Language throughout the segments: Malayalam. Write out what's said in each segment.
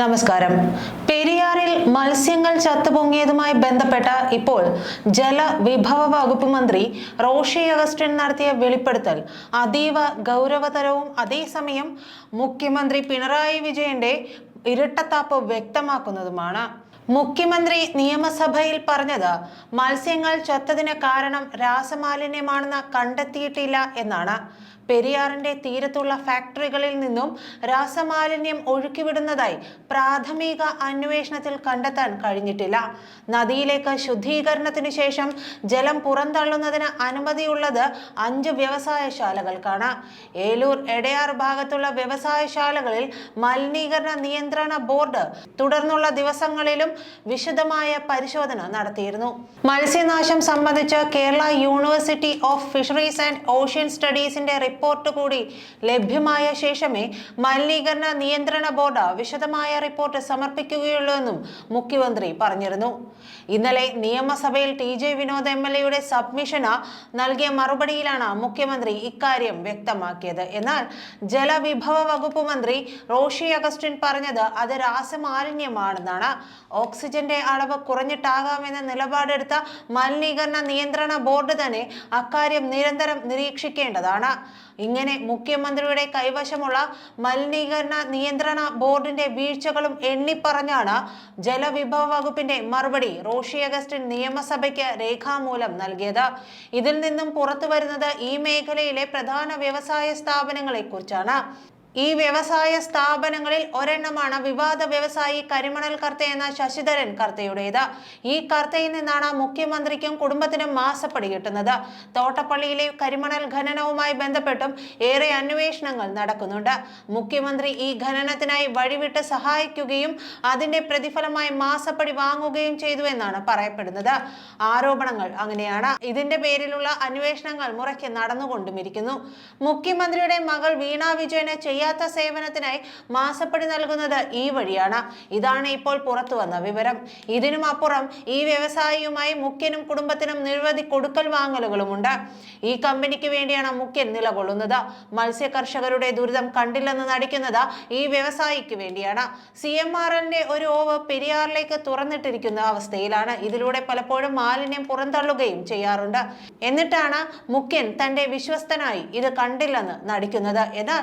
നമസ്കാരം. പെരിയാറിൽ മത്സ്യങ്ങൾ ചത്തുപൊങ്ങിയതുമായി ബന്ധപ്പെട്ട ഇപ്പോൾ ജലവിഭവ വകുപ്പ് മന്ത്രി റോഷി അഗസ്റ്റിൻ നടത്തിയ വെളിപ്പെടുത്തൽ. അതീവ ഗൗരവതരവും അതേസമയം മുഖ്യമന്ത്രി പിണറായി വിജയന്റെ ഇരട്ടത്താപ്പ് വ്യക്തമാക്കുന്നതുമാണ്. മുഖ്യമന്ത്രി നിയമസഭയിൽ പറഞ്ഞത് മത്സ്യങ്ങൾ ചത്തതിന് കാരണം രാസമാലിന്യമാണെന്ന് കണ്ടെത്തിയിട്ടില്ല എന്നാണ്. പെരിയാറിന്റെ തീരത്തുള്ള ഫാക്ടറികളിൽ നിന്നും രാസമാലിന്യം ഒഴുക്കിവിടുന്നതായി പ്രാഥമിക അന്വേഷണത്തിൽ കണ്ടെത്താൻ കഴിഞ്ഞിട്ടില്ല. നദിയിലേക്ക് ശുദ്ധീകരണത്തിന് ശേഷം ജലം പുറന്തള്ളുന്നതിന് അനുമതിയുള്ളത് അഞ്ച് വ്യവസായശാലകൾക്കാണ്. ഏലൂർ എടയാർ ഭാഗത്തുള്ള വ്യവസായശാലകളിൽ മലിനീകരണ നിയന്ത്രണ ബോർഡ് തുടർന്നുള്ള ദിവസങ്ങളിലും വിശദമായ പരിശോധന നടത്തിയിരുന്നു. മത്സ്യനാശം സംബന്ധിച്ച് Kerala university of fisheries and ocean സ്റ്റഡീസിന്റെ report കൂടി ലഭ്യമായ ശേഷമേ മലിനീകരണ നിയന്ത്രണ ബോർഡ് വിശദമായ റിപ്പോർട്ട് സമർപ്പിക്കുകയുള്ളൂ എന്നും മുഖ്യമന്ത്രി പറഞ്ഞിരുന്നു. ഇന്നലെ നിയമസഭയിൽ T J Vinod M L എയുടെ സബ്മിഷന് നൽകിയ മറുപടിയിലാണ് മുഖ്യമന്ത്രി ഇക്കാര്യം വ്യക്തമാക്കിയത്. എന്നാൽ ജലവിഭവ വകുപ്പ് മന്ത്രി റോഷി അഗസ്റ്റിൻ പറഞ്ഞത് അത് രാസമാലിന്യമാണെന്നാണ്. ഓക്സിജന്റെ അളവ് കുറഞ്ഞിട്ടാകാമെന്ന നിലപാടെടുത്ത മലിനീകരണ നിയന്ത്രണ ബോർഡ് തന്നെ അക്കാര്യം നിരന്തരം നിരീക്ഷിക്കേണ്ടതാണ്. ഇങ്ങനെ മുഖ്യമന്ത്രിയുടെ കൈവശമുള്ള മലിനീകരണ നിയന്ത്രണ ബോർഡിന്റെ വീഴ്ചകളും എണ്ണിപ്പറഞ്ഞാണ് ജലവിഭവ വകുപ്പിന്റെ മറുപടി റോഷി അഗസ്റ്റിൻ നിയമസഭയ്ക്ക് രേഖാമൂലം നൽകിയത്. ഇതിൽ നിന്നും പുറത്തു വരുന്നത് ഈ മേഖലയിലെ പ്രധാന വ്യവസായ സ്ഥാപനങ്ങളെ കുറിച്ചാണ് ഈ വ്യവസായ സ്ഥാപനങ്ങളിൽ ഒരെണ്ണമാണ് വിവാദ വ്യവസായി കരിമണൽ കർത്ത എന്ന ശശിധരൻ കർത്തയുടേത്. ഈ കർത്തയിൽ നിന്നാണ് മുഖ്യമന്ത്രിക്കും കുടുംബത്തിനും മാസപ്പടി കിട്ടുന്നത്. തോട്ടപ്പള്ളിയിലെ കരിമണൽ ഖനനവുമായി ബന്ധപ്പെട്ടും ഏറെ അന്വേഷണങ്ങൾ നടക്കുന്നുണ്ട്. മുഖ്യമന്ത്രി ഈ ഖനനത്തിനായി വഴിവിട്ട് സഹായിക്കുകയും അതിന്റെ പ്രതിഫലമായി മാസപ്പടി വാങ്ങുകയും ചെയ്തു എന്നാണ് പറയപ്പെടുന്നത്. ആരോപണങ്ങൾ അങ്ങനെയാണ്. ഇതിന്റെ പേരിലുള്ള അന്വേഷണങ്ങൾ മുറയ്ക്ക് നടന്നുകൊണ്ടുമിരിക്കുന്നു. മുഖ്യമന്ത്രിയുടെ മകൾ വീണ വിജയന് ചെയ്യാത്ത സേവനത്തിനായി മാസപ്പടി നൽകുന്നത് ഈ വഴിയാണ്. ഇതാണ് ഇപ്പോൾ പുറത്തു വന്ന വിവരം. ഇതിനും അപ്പുറം ഈ വ്യവസായിയുമായി മുഖ്യനും കുടുംബത്തിനും നിരവധി കൊടുക്കൽ വാങ്ങലുകളുമുണ്ട്. ഈ കമ്പനിക്ക് വേണ്ടിയാണ് മുഖ്യൻ നിലകൊള്ളുന്നത്. മത്സ്യ കർഷകരുടെ ദുരിതം കണ്ടില്ലെന്ന് നടിക്കുന്നത് ഈ വ്യവസായിക്ക് വേണ്ടിയാണ്. സി എം ആർ എല്ലിന്റെ ഒരു ഓവ് പെരിയാറിലേക്ക് തുറന്നിട്ടിരിക്കുന്ന അവസ്ഥയിലാണ്. ഇതിലൂടെ പലപ്പോഴും മാലിന്യം പുറന്തള്ളുകയും ചെയ്യാറുണ്ട്. എന്നിട്ടാണ് മുഖ്യൻ തന്റെ വിശ്വസ്തനായി ഇത് കണ്ടില്ലെന്ന് നടിക്കുന്നത്. എന്നാൽ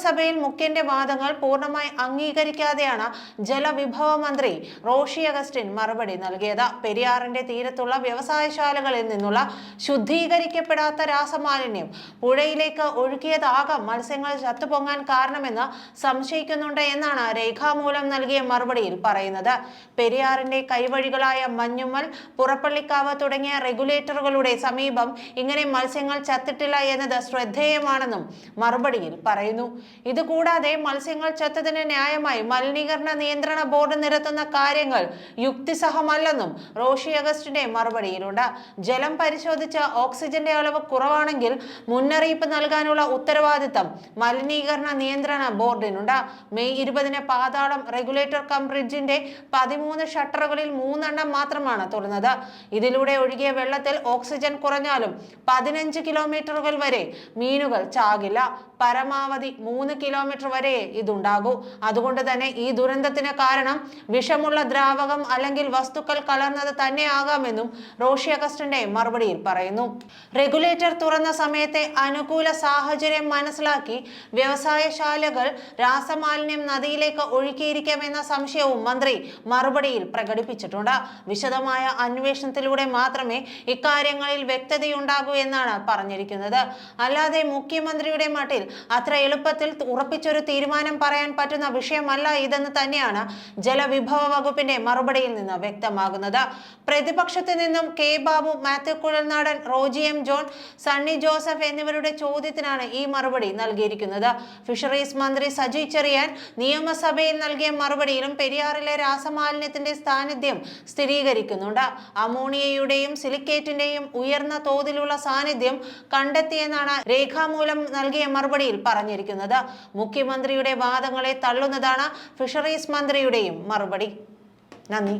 നിയമസഭയിൽ മുഖ്യന്റെ വാദങ്ങൾ പൂർണമായി അംഗീകരിക്കാതെയാണ് ജലവിഭവ മന്ത്രി റോഷി അഗസ്റ്റിൻ മറുപടി നൽകിയത്. പെരിയാറിന്റെ തീരത്തുള്ള വ്യവസായശാലകളിൽ നിന്നുള്ള ശുദ്ധീകരിക്കപ്പെടാത്ത രാസമാലിന്യം പുഴയിലേക്ക് ഒഴുകിയതാകാം മത്സ്യങ്ങൾ ചത്തുപൊങ്ങാൻ കാരണമെന്ന് സംശയിക്കുന്നുണ്ട് എന്നാണ് രേഖാമൂലം നൽകിയ മറുപടിയിൽ പറയുന്നത്. പെരിയാറിന്റെ കൈവഴികളായ മഞ്ഞുമ്മൽ പുറപ്പള്ളിക്കാവ് തുടങ്ങിയ റെഗുലേറ്ററുകളുടെ സമീപം ഇങ്ങനെ മത്സ്യങ്ങൾ ചത്തിട്ടില്ല എന്നത് ശ്രദ്ധേയമാണെന്നും മറുപടിയിൽ പറയുന്നു. ഇതുകൂടാതെ മത്സ്യങ്ങൾ ചത്തതിന് ന്യായമായി മലിനീകരണ നിയന്ത്രണ ബോർഡ് നിരത്തുന്ന കാര്യങ്ങൾ യുക്തിസഹമല്ലെന്നും റോഷി അഗസ്റ്റിന്റെ മറുപടിയിലുണ്ട്. ജലം പരിശോധിച്ച ഓക്സിജന്റെ അളവ് കുറവാണെങ്കിൽ മുന്നറിയിപ്പ് നൽകാനുള്ള ഉത്തരവാദിത്തം മലിനീകരണ നിയന്ത്രണ ബോർഡിനുണ്ട്. മെയ് ഇരുപതിന് പാതാളം റെഗുലേറ്റർ കം ബ്രിഡ്ജിന്റെ പതിമൂന്ന് ഷട്ടറുകളിൽ മൂന്നെണ്ണം മാത്രമാണ് തുറന്നത്. ഇതിലൂടെ ഒഴുകിയ വെള്ളത്തിൽ ഓക്സിജൻ കുറഞ്ഞാലും പതിനഞ്ച് കിലോമീറ്ററുകൾ വരെ മീനുകൾ ചാകില്ല. പരമാവധി മൂന്ന് കിലോമീറ്റർ വരെ ഇതുണ്ടാകൂ. അതുകൊണ്ട് തന്നെ ഈ ദുരന്തത്തിന് കാരണം വിഷമുള്ള ദ്രാവകം അല്ലെങ്കിൽ വസ്തുക്കൾ കലർന്നത് തന്നെയാകാമെന്നും റോഷി അഗസ്റ്റിന്റെ മറുപടിയിൽ പറയുന്നു. റെഗുലേറ്റർ തുറന്ന സമയത്തെ അനുകൂല സാഹചര്യം മനസ്സിലാക്കി വ്യവസായശാലകൾ രാസമാലിന്യം നദിയിലേക്ക് ഒഴുക്കിയിരിക്കാമെന്ന സംശയവും മന്ത്രി മറുപടിയിൽ പ്രകടിപ്പിച്ചിട്ടുണ്ട്. വിശദമായ അന്വേഷണത്തിലൂടെ മാത്രമേ ഇക്കാര്യങ്ങളിൽ വ്യക്തതയുണ്ടാകൂ എന്നാണ് പറഞ്ഞിരിക്കുന്നത്. അല്ലാതെ മുഖ്യമന്ത്രിയുടെ മട്ടിൽ അത്ര എളുപ്പത്തിൽ ഉറപ്പിച്ചൊരു തീരുമാനം പറയാൻ പറ്റുന്ന വിഷയമല്ല ഇതെന്ന് തന്നെയാണ് ജലവിഭവ വകുപ്പിന്റെ മറുപടിയിൽ നിന്ന് വ്യക്തമാകുന്നത്. പ്രതിപക്ഷത്തു നിന്നും കെ ബാബു മാത്യു കുഴൽനാടൻ റോജി എം ജോൺ സണ്ണി ജോസഫ് എന്നിവരുടെ ചോദ്യത്തിനാണ് ഈ മറുപടി നൽകിയിരിക്കുന്നത്. ഫിഷറീസ് മന്ത്രി സജി ചെറിയാൻ നിയമസഭയിൽ നൽകിയ മറുപടിയിലും പെരിയാറിലെ രാസമാലിന്യത്തിന്റെ സാന്നിധ്യം സ്ഥിരീകരിക്കുന്നുണ്ട്. അമോണിയയുടെയും സിലിക്കേറ്റിന്റെയും ഉയർന്ന തോതിലുള്ള സാന്നിധ്യം കണ്ടെത്തിയെന്നാണ് രേഖാമൂലം നൽകിയ മറുപടിയിൽ പറഞ്ഞിരിക്കുന്നത്. മുഖ്യമന്ത്രിയുടെ വാദങ്ങളെ തള്ളുന്നതാണ് ഫിഷറീസ് മന്ത്രിയുടെയും മറുപടി. നന്ദി.